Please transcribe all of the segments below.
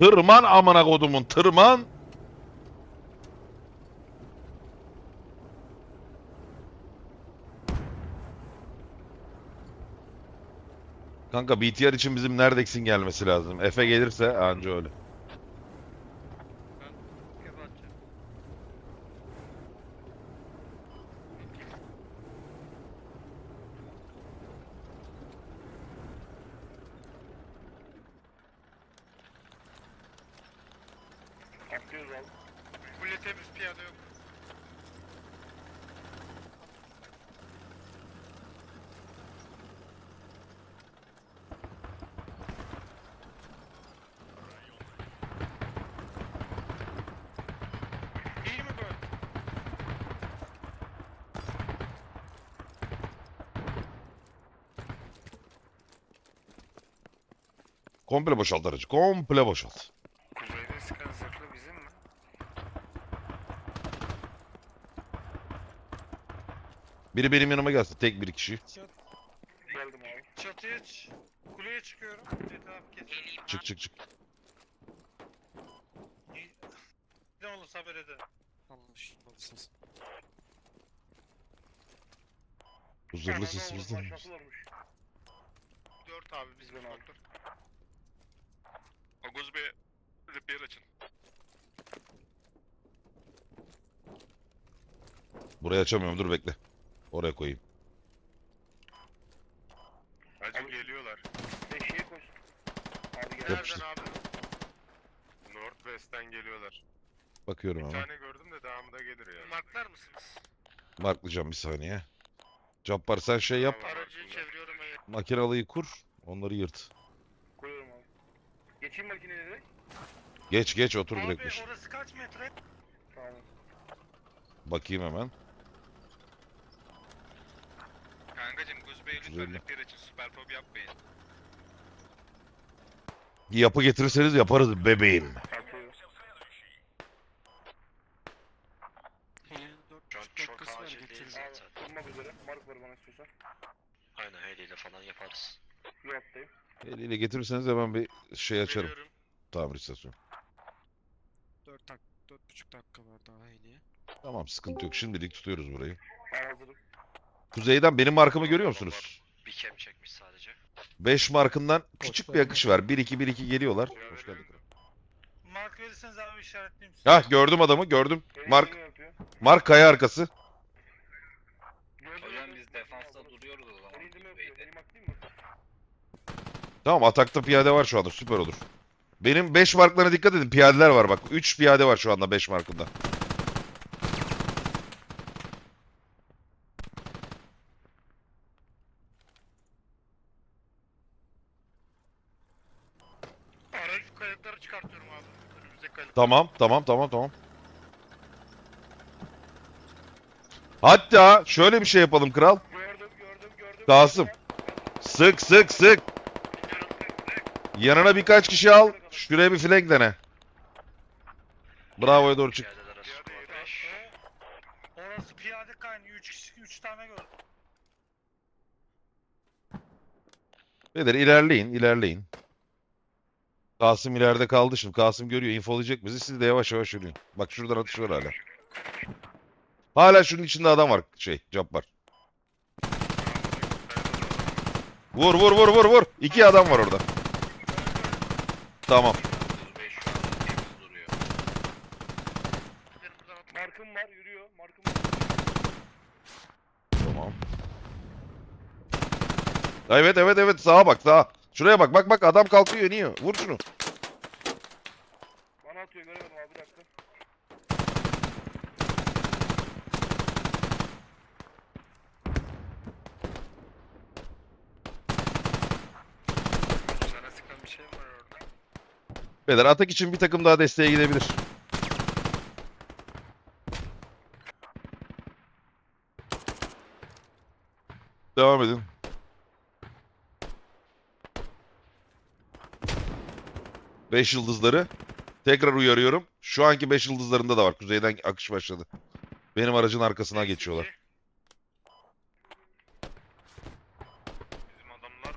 Tırman amına kodumun tırman. Kanka BTR için bizim neredeksin gelmesi lazım. Efe gelirse anca öyle. Atlıyoruz abi. Kule temiz piyade yok. İyi mi böyle? Komple boşalt aracı. Komple boşalt. Kuzeyde sıkan zırhlı bizim mi? Biri benim yanıma gelsin. Tek bir kişi. Geldim abi. Çatıya ç- kuleye çıkıyorum. Kesin. Çık çık çık. Ne olursa haber Ananı sesimiz oğlum, de. aşağısı varmış. 4 abi bizim Ben. Aguz Bey repair açın. Burayı açamıyorum. Dur bekle. Oraya koyayım. Acım geliyorlar. Beşiğe koş. Abi gel. Yapıştır. Nereden abi? Northwest'ten geliyorlar. Bakıyorum Bir ama. tane gördüm de devamı da gelir yani. Marklar mısınız? Marklayacağım bir saniye. Cabbar sen şey yap. Tamam. Aracı çeviriyorum evet. Makinalıyı kur. Onları yırt. Geçeyim makineye direkt. Geç geç otur Abi direkt. orası kaç metre? Tamam. Bakayım hemen. Kankacım Güzel. lütfen açın. Süper fob yapmayın. Yapı getirirseniz yaparız bebeğim. Atıyor. Heli'nin 4 Şu an çok acil değil getiririz. zaten. Abi durmak üzere. Mark ver bana istiyorsan. Aynen heliyle falan yaparız. Attayım. Eliyle getirirseniz hemen bir şey açarım. Veriyorum. Tamir istasyonu. 4 dak 4,5 dakika var daha Heli'ye. Tamam sıkıntı yok. Şimdilik tutuyoruz burayı. Ben hazırım. Kuzeyden benim markamı görüyor musunuz? Bir kem çekmiş sadece. 5 markından küçük bir akış var. 1-2 1-2 geliyorlar. Hoş geldin. Mark verirseniz abi işaretleyeyim size. Hah gördüm adamı gördüm. Mark. Mark kaya arkası. Gördün Hocam mü? biz defansta duruyoruz o zaman. Elini mi yapıyor? Elimi atlayayım mı? Tamam atakta piyade var şu anda süper olur. Benim 5 marklarına dikkat edin. Piyadeler var bak. 3 piyade var şu anda 5 markında. Aracı kayıtları çıkartıyorum abi. Önümüzdeki. Tamam tamam tamam tamam. Hatta şöyle bir şey yapalım kral. Gördüm gördüm gördüm. Kasım. Sık sık sık. Yanına birkaç kişi al. Şuraya bir flank dene. Bravo'ya doğru çık. Var. Orası piyade kaynıyor. 3 kişi 3 tane gördüm. Beyler ilerleyin ilerleyin. Kasım ileride kaldı şimdi. Kasım görüyor infolayacak bizi. Siz de yavaş yavaş yürüyün. Bak şuradan atış var hala. Hala şunun içinde adam var. Şey Cabbar. Vur vur vur vur vur. İki adam var orada. Tamam. Aguz Bey şu an temiz duruyor. Benim buradan atım. Markım var yürüyor. Markım var. Tamam. Evet evet evet sağa bak sağa. Şuraya bak bak bak adam kalkıyor iniyor. Vur şunu. Bana atıyor göremedim abi bir dakika. Sana sıkan bir şey var orada. Beyler atak için bir takım daha desteğe gidebilir. Devam edin. Beş yıldızları. Tekrar uyarıyorum. Şu anki beş yıldızlarında da var. Kuzeyden akış başladı. Benim aracın arkasına geçiyorlar. Bizim adamlar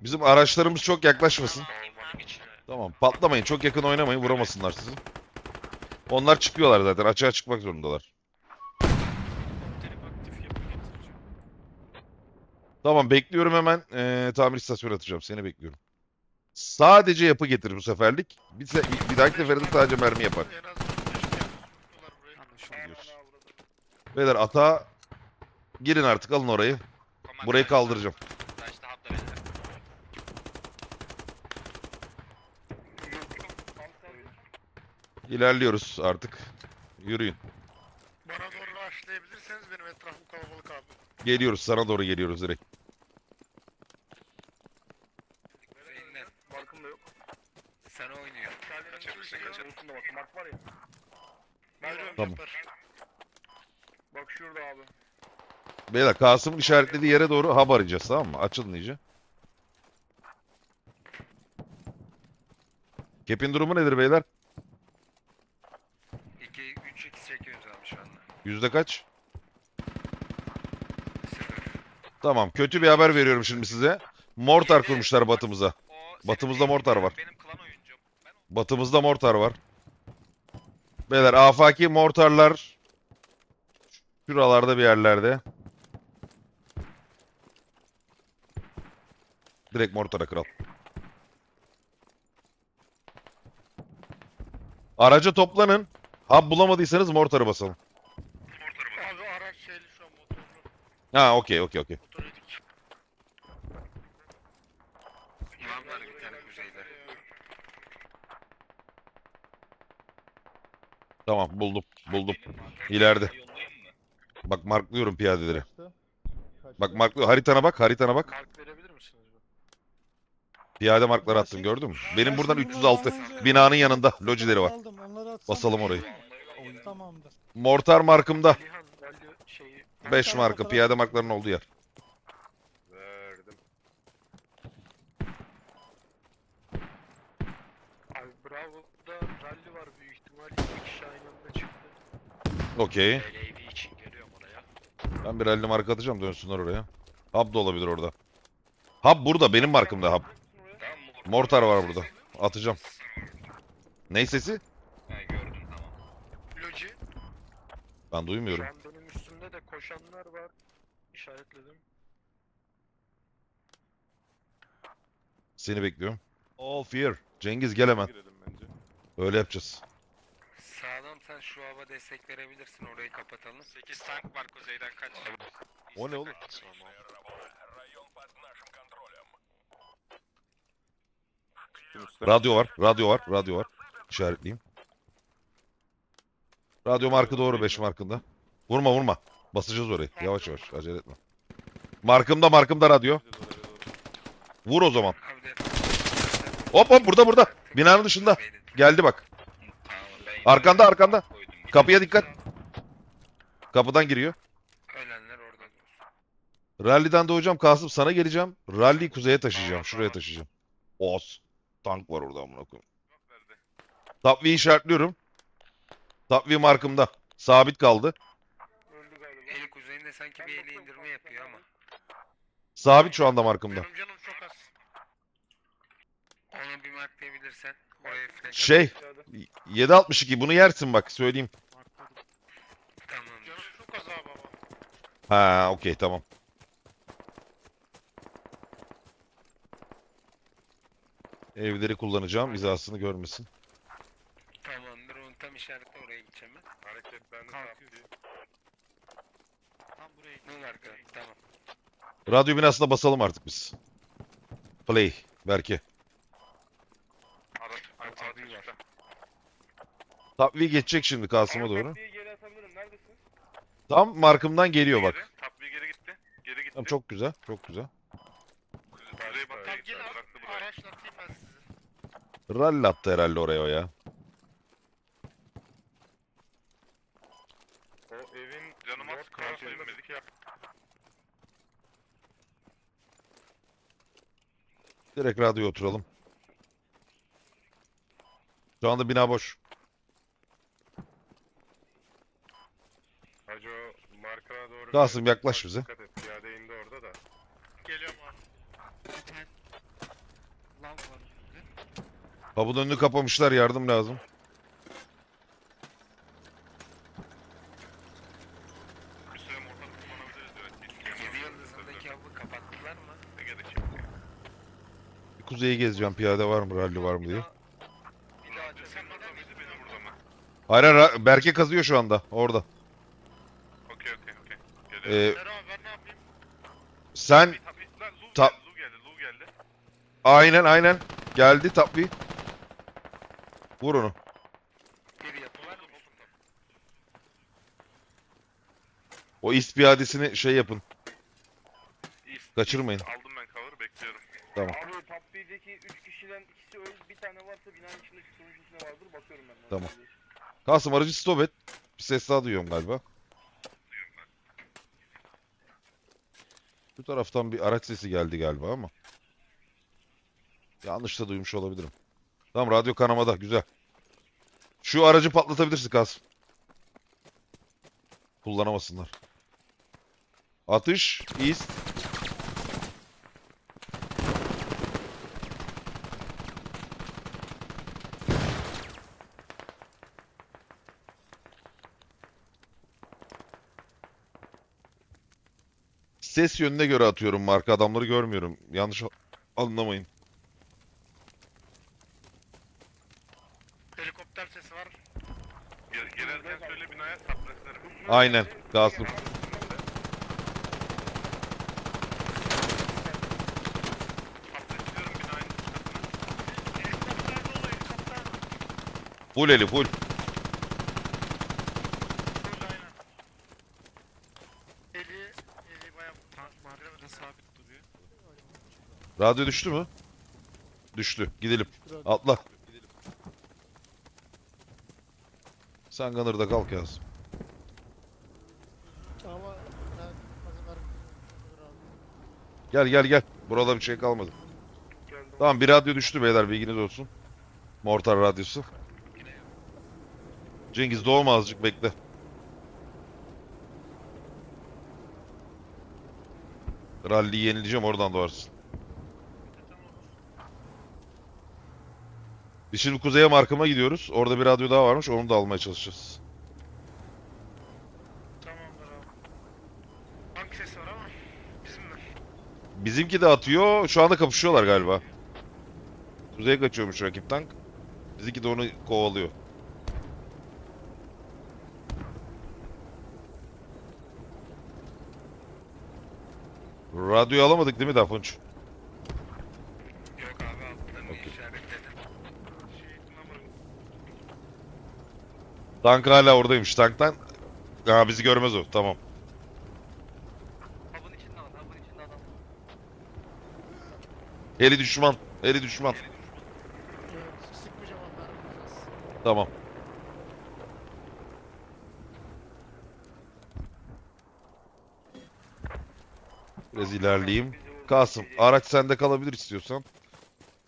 Bizim araçlarımız çok yaklaşmasın. Tamam patlamayın çok yakın oynamayın vuramasınlar sizi. Onlar çıkıyorlar zaten açığa çıkmak zorundalar. Tamam bekliyorum hemen eee tamir istasyonu atacağım seni bekliyorum. Sadece yapı getir bu seferlik. Bir, se- bir dahaki seferde sadece mermi yapar. En az 15 mi yaptılar buraya? Anlaşıldı. Diyorsun. Beyler ata girin artık alın orayı. Burayı kaldıracağım. İlerliyoruz artık. Yürüyün. Bana doğru rushlayabilirseniz benim etrafım kalabalık abi. Geliyoruz sana doğru geliyoruz direkt. Zeynep. Markım da yok. Sen oynuyor. Kaçırırsın kaçır. Markımda bak. Mark var ya. Tamam. yapar. Bak şurada abi. Beyler Kasım'ın işaretlediği yere doğru hub arayacağız tamam mı? Açılın iyice. Kep'in durumu nedir beyler? 2 3 x çekiyoruz abi şu anda. Yüzde kaç? Tamam kötü bir haber veriyorum şimdi size. Mortar kurmuşlar batımıza. Batımızda mortar var. Batımızda mortar var. Beyler afaki mortarlar şuralarda bir yerlerde. Direkt mortara kral. Araca toplanın. Hub bulamadıysanız mortarı basalım. Abi araç şeyli şu an motorlu. Ha okey okey okey. Motor yedik. İmam var bir tane kuzeyde. Tamam buldum buldum. İleride. Bak marklıyorum piyadeleri. Bak marklı haritana bak haritana bak. Mark verebilir misiniz? Piyade markları attım gördün mü? Benim buradan 306 binanın yanında lojileri var. Aldım, onları atsam Basalım orayı. Tamamdır. Mortar markımda. Lihan value şeyi. 5 marka piyade marklarının olduğu yer. Verdim. Abi Bravo'da rally var büyük ihtimal. İki kişi aynı anda çıktı. Okey. LAV için geliyorum oraya. Ben bir 50 marka atacağım dönsünler oraya. Hub da olabilir orada. Hub burada benim markımda hub. Tamam mor- Mortar var burada. Atacağım. Ney sesi? Ha gördüm tamam. Loji. Ben Şu duymuyorum. an de koşanlar var. İşaretledim. Seni bekliyorum. All fear. Cengiz gel hemen. Öyle yapacağız. Sağlam sen şu hava destek verebilirsin orayı kapatalım. 8 tank var kuzeyden kaç. O ne oğlum? Tamam. Radyo var. Radyo var. Radyo var. İşaretleyeyim. Radyo markı doğru 5 markında. Vurma vurma. Basacağız orayı. Yavaş yavaş. Acele etme. Markımda markımda radyo. Vur o zaman. De Hop hop burada burada. Binanın dışında. Geldi bak. Arkanda arkanda. Kapıya dikkat. Kapıdan giriyor. Ölenler orada dursun. Rally'den doğacağım Kasım sana geleceğim. Rally'yi kuzeye taşıyacağım. Şuraya taşıyacağım. Os. Tank var orada amına koyayım. Takviye işaretliyorum. Takviye markımda. Sabit kaldı. Öldü galiba. Eli kuzeyinde sanki bir eli indirme yapıyor ama. Sabit şu anda markımda. Benim canım çok az. Onu bir marklayabilirsen oraya flash Şey. Piyade. 762 bunu yersin bak söyleyeyim. Canım çok az abi ama. Ha okey tamam. Evleri kullanacağım. hizasını görmesin. Tamamdır onu tam işaretle oraya gideceğim ben. Hareketlendi Kalkıyor. Tamam. Radyo binasına basalım artık biz. Play. Berke. Araç Tabii araç var. uçta. Takviye geçecek şimdi Kasım'a doğru. takviye geri atabilirim. Neredesin? Tam markımdan geliyor bak. Geri, Tapviye geri gitti. Geri gitti. Tamam, çok güzel. Çok güzel. Kuzey Tamam bıraktı burayı. ben. Rally attı herhalde oraya o ya. Direkt radyoya oturalım. Şu anda bina boş. Hacı o markana doğru. Kasım, bir- yaklaş bize. Dikkat et. Piyade indi orada da. Geliyorum abi. Bir tane var önünde. Kapının önünü kapamışlar yardım lazım. Bir süre mortar kullanabiliriz evet. Bir Yedi yıldızındaki avı kapattılar mı? Ege'de çekti. Bir kuzeyi gezeceğim piyade var mı ralli var mı diye. Hayır hayır, Berke kazıyor şu anda orada. Okey okey okey. Ee, sen Bir tabii lan Lu ta- geldi, Lu geldi, Lu geldi. aynen aynen geldi tabi. Vur onu. O ist piyadesini şey yapın. Kaçırmayın. Aldım bekliyorum. Abi top 1'deki 3 kişiden ikisi öldü. Bir tane varsa binanın içindeki sonuncusuna vardır. Bakıyorum ben. Tamam. Kasım aracı stop et. Bir ses daha duyuyorum galiba. Bu taraftan bir araç sesi geldi galiba ama. Yanlış da duymuş olabilirim. Tamam radyo kanamada güzel. Şu aracı patlatabilirsin Kasım. Kullanamasınlar. Atış, east. Ses yönüne göre atıyorum marka adamları görmüyorum. Yanlış anlamayın. Helikopter sesi var. Gel, gelerken söyle binaya saplaslarım. Aynen. Helikopter dolu helikopter. Full eli full. Full aynen. Eli, eli bayağı Tank markada sabit duruyor. Radyo düştü mü? Düştü. Gidelim. Atla. Sen Gunner'da kalk pazar Gel gel gel. Burada bir şey kalmadı. Tamam bir radyo düştü beyler bilginiz olsun. Mortar radyosu. Cengiz doğma azıcık bekle. Rally'yi yenileceğim oradan doğarsın. Biz şimdi kuzeye markama gidiyoruz. Orada bir radyo daha varmış. Onu da almaya çalışacağız. Tamamdır abi. Hangi ses var ama? Bizim mi? Bizimki de atıyor. Şu anda kapışıyorlar galiba. Kuzeye kaçıyormuş rakip tank. Bizimki de onu kovalıyor. Radyoyu alamadık değil mi Dafunç? Yok abi altlarını işaretledim. Şey, number. Tank hala oradaymış. Tanktan... Ha bizi görmez o. Tamam. Hub'ın içinde adam, hub'ın içinde adam. Heli düşman. Heli düşman. Evet, sıkmayacağım vermeyeceğiz. Tamam. Biraz ilerleyeyim. Kasım, araç sende kalabilir istiyorsan.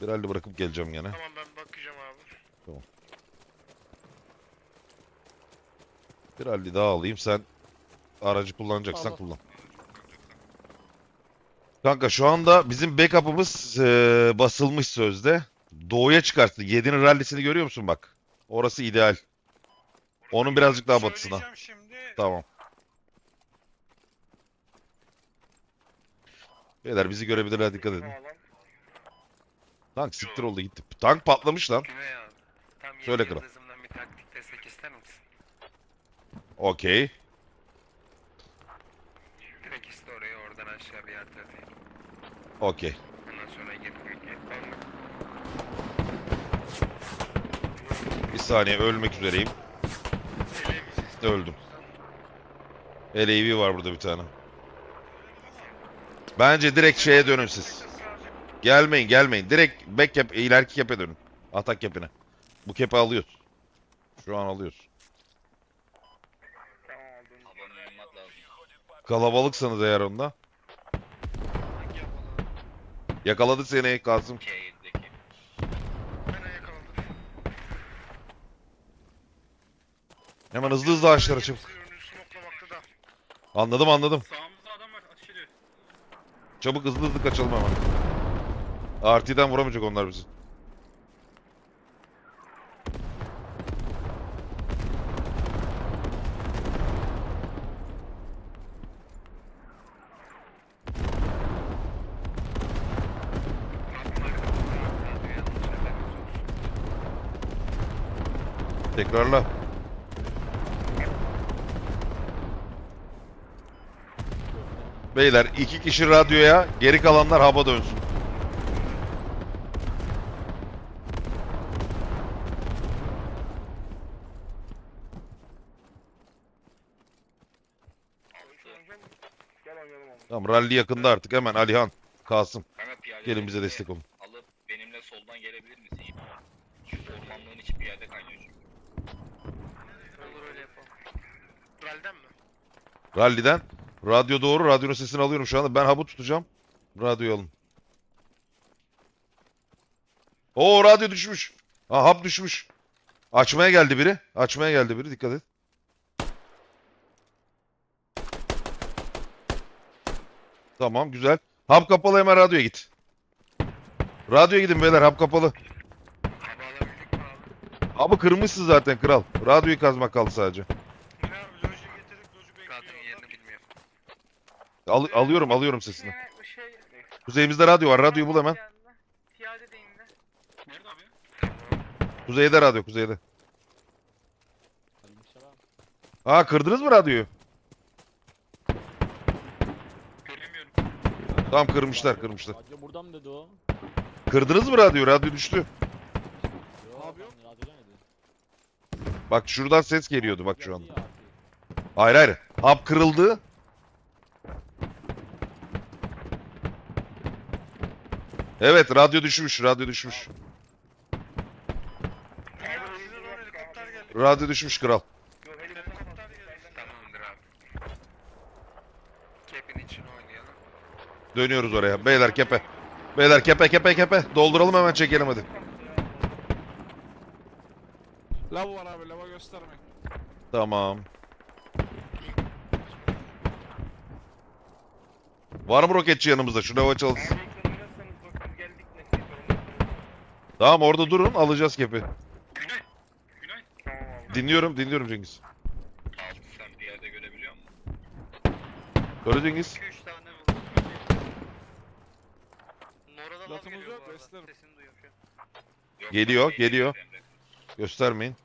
Bir halde bırakıp geleceğim gene. Tamam ben bakacağım abi. Bir halde daha alayım. Sen aracı kullanacaksan Al. kullan. Kanka şu anda bizim backup'ımız eee, basılmış sözde. Doğuya çıkarsın. 7'nin rallisini görüyor musun bak? Orası ideal. Onun birazcık daha batısına. Söyleyeceğim şimdi. Tamam. Beyler bizi görebilirler dikkat edin. Tank siktir oldu gitti. Tank patlamış lan. Söyle kral. yıldızımdan bir taktik destek ister misin? Okey. Direkt iste oraya oradan aşağı bir harita atayım. Okey. Ondan sonra gir. Tamam. Bir saniye ölmek üzereyim. Öldüm. LAV var burada bir tane. Bence direkt şeye dönün siz. Gelmeyin gelmeyin. Direkt back cap, ileriki cap'e dönün. Atak cap'ine. Bu cap'i alıyoruz. Şu an alıyoruz. Tamam aldım. Kalabalıksanız eğer onda. Yakaladı seni Kasım. Hemen hızlı hızlı ağaçlara da. Anladım anladım. Çabuk hızlı hızlı kaçalım hemen. RT'den vuramayacak onlar bizi. Tekrarla. Beyler iki kişi radyoya, geri kalanlar hava dönsün. Tamam rally yakında artık hemen Alihan, Kasım gelin bize destek olun. Alıp benimle soldan gelebilir misin? Şu ormanlığın içi piyade kaynıyor çünkü. Olur öyle yapalım. Ralden mi? Rally'den radyo doğru, radyonun sesini alıyorum şu anda. Ben hub'ı tutacağım. Radyoyu alın. Oo radyo düşmüş. Ha hub düşmüş. Açmaya geldi biri. Açmaya geldi biri. Dikkat et. Tamam güzel. Hub kapalı hemen radyoya git. Radyoya gidin beyler hub kapalı. Abi? Kırmışsın zaten kral. Radyoyu kazmak kaldı sadece. Ne abi loji getirip loji Radyonun bekliyor. yerini bilmiyorum. Al- alıyorum alıyorum sesini. Bir şey... Kuzeyimizde radyo var. Radyoyu bul hemen. Piyade de indi. Nerede abi? Kuzeyde radyo kuzeyde. Aa kırdınız mı radyoyu? Göremiyorum. Tamam kırmışlar kırmışlar. Radyo burada mı dedi o? Kırdınız mı radyoyu? Radyo düştü. Yok. ben Radyo demedi. Bak şuradan ses geliyordu bak şu anda. Hayır hayır. Hap kırıldı. Evet radyo düşmüş. Radyo düşmüş. Radyo düşmüş kral. Dönüyoruz oraya. Beyler kepe. Beyler kepe kepe kepe. Dolduralım hemen çekelim hadi. Lav var abi lava göstermeyin. Tamam. Var mı roketçi yanımızda? Şu hava çalışsın. Abi ne Tamam orada durun alacağız kepi. Günay. Günay. Tamam abi. Dinliyorum dinliyorum Cengiz. Altı sen piyade görebiliyor musun? Söyle Cengiz. 2-3 tane buldum. Nora'da lav Lafımız geliyor yok, bu arada. beslerim. Sesini duyuyorum şu an. Yok, Geliyor, değil, geliyor. Göstermeyin.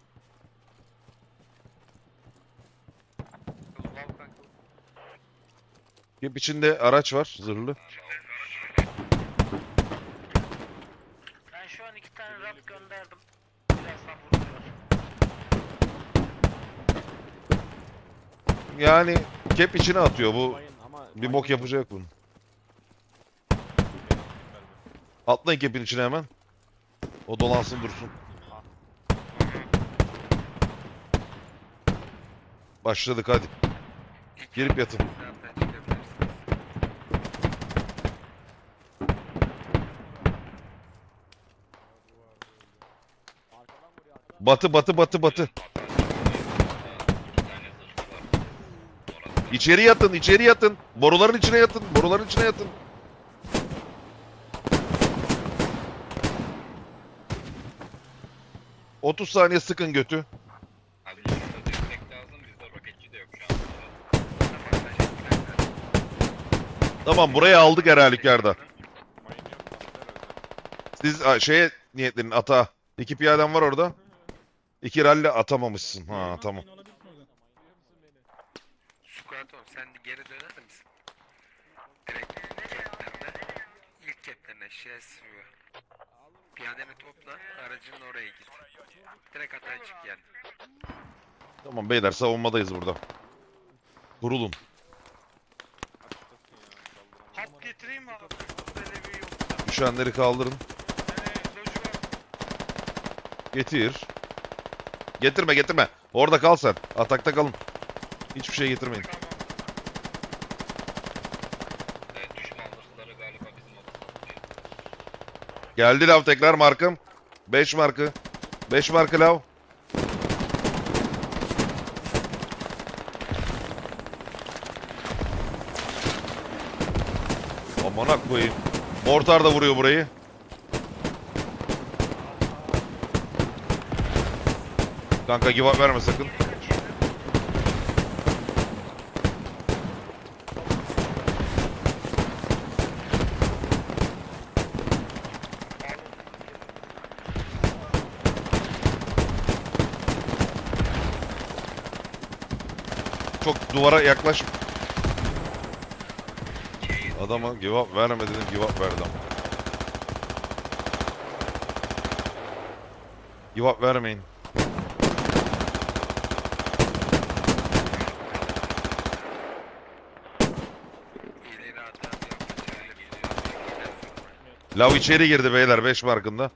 Kep içinde araç var zırhlı. Ben şu an iki tane rap gönderdim. Birazdan. Yani kep içine atıyor bu. Bir bok yapacak bunun. Atlayın kepin içine hemen. O dolansın dursun. Başladık hadi. Girip yatın. Batı batı batı batı. İçeri yatın içeri yatın. Boruların içine yatın. Boruların içine yatın. ...30 saniye sıkın götü. Abi şurada destek lazım. Bizde roketçi de yok şu an. Tamam teşekkürler. Tamam burayı aldık her halükarda. Siz a, şeye niyetlenin ata. İki piyaden var orada. İki ralli atamamışsın. Ha tamam. Squaton sen de geri döner misin? Direkt keplerine. İlk keplerine şey sürüyor. Piyadeni topla, aracının oraya git. Direkt hataya çık yani. Tamam beyler savunmadayız burada. Kurulun. Hap getireyim mi abi? Delevi yok. Düşenleri kaldırın. Getir. Getirme getirme. Orada kal sen. Atakta kalın. Hiçbir şey getirmeyin. Geldi lav tekrar markım. 5 markı. 5 markı lav. Amına koyayım. Mortar da vuruyor burayı. Kanka give up verme sakın. Çok duvara yaklaş. Adama give up verme dedim give up verdi ama. Give up vermeyin. Lav içeri girdi beyler 5 markında.